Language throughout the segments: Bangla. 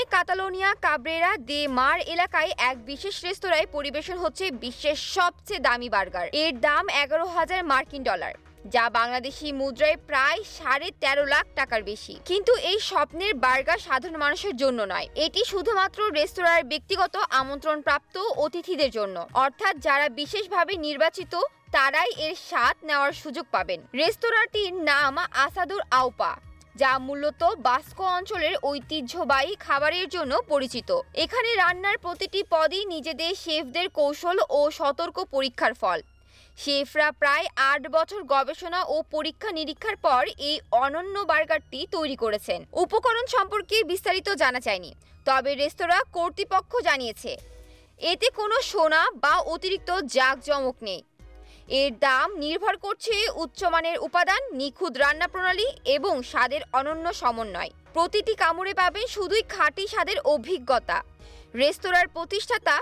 স্পেনে কাতালোনিয়া, কাবরেরা দে মার এলাকায় এক বিশেষ রেস্তোরাঁয় পরিবেশন হচ্ছে বিশ্বের সবচেয়ে দামি বার্গার। এর দাম এগারো হাজার মার্কিন ডলার, যা বাংলাদেশি মুদ্রায় প্রায় সাড়ে তেরো লাখ টাকার বেশি। কিন্তু এই স্বপ্নের বার্গার সাধারণ মানুষের জন্য নয়, এটি শুধুমাত্র রেস্তোরাঁর ব্যক্তিগত আমন্ত্রণপ্রাপ্ত অতিথিদের জন্য। অর্থাৎ যারা বিশেষভাবে নির্বাচিত, তারাই এর স্বাদ নেওয়ার সুযোগ পাবেন। রেস্তোরাঁটির নাম আসাদুর আওপা যা মূলত বাস্কো অঞ্চলের ঐতিহ্যবাহী খাবারের জন্য পরিচিত। এখানে রান্নার প্রতিটি পদই নিজেদের শেফদের কৌশল ও সতর্ক পরীক্ষার ফল। শেফরা প্রায় আট বছর গবেষণা ও পরীক্ষা নিরীক্ষার পর এই অনন্য বার্গারটি তৈরি করেছেন। উপকরণ সম্পর্কে বিস্তারিত জানা যায়নি, তবে রেস্তোরাঁ কর্তৃপক্ষ জানিয়েছে, এতে কোনো সোনা বা অতিরিক্ত জাঁকজমক নেই। এর দাম নির্ভর করছে উচ্চমানের উপাদান, নিখুঁত রান্না প্রণালী এবং স্বাদের অনন্য সমন্বয়। প্রতিটি কামড়ে পাবেন শুধুই খাঁটি স্বাদের অভিজ্ঞতা। রেস্তোরাঁর প্রতিষ্ঠাতা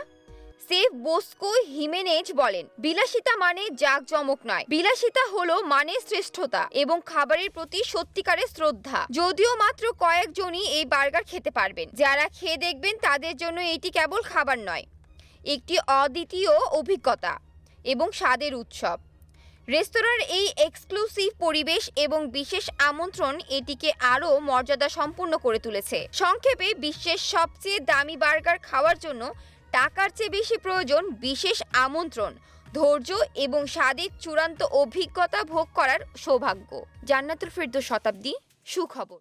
সেফ বোস্কো হিমেনেজ বলেন, বিলাসিতা মানে জাঁকজমক নয়। বিলাসিতা হলো মানে শ্রেষ্ঠতা এবং খাবারের প্রতি সত্যিকারের শ্রদ্ধা। যদিও মাত্র কয়েকজনই এই বার্গার খেতে পারবেন। যারা খেয়ে দেখবেন তাদের জন্য এটি কেবল খাবার নয়, একটি অদ্বিতীয় অভিজ্ঞতা। এবং স্বাদের উৎসব। রেস্তোরাঁর এই এক্সক্লুসিভ পরিবেশ এবং বিশেষ আমন্ত্রণ এটিকে আরও মর্যাদা সম্পূর্ণ করে তুলেছে। সংক্ষেপে, বিশ্বের সবচেয়ে দামি বার্গার খাওয়ার জন্য টাকার চেয়ে বেশি প্রয়োজন বিশেষ আমন্ত্রণ, ধৈর্য এবং স্বাদের চূড়ান্ত অভিজ্ঞতা ভোগ করার সৌভাগ্য। জান্নাতুল ফেরদৌস শতাব্দী, সুখবর।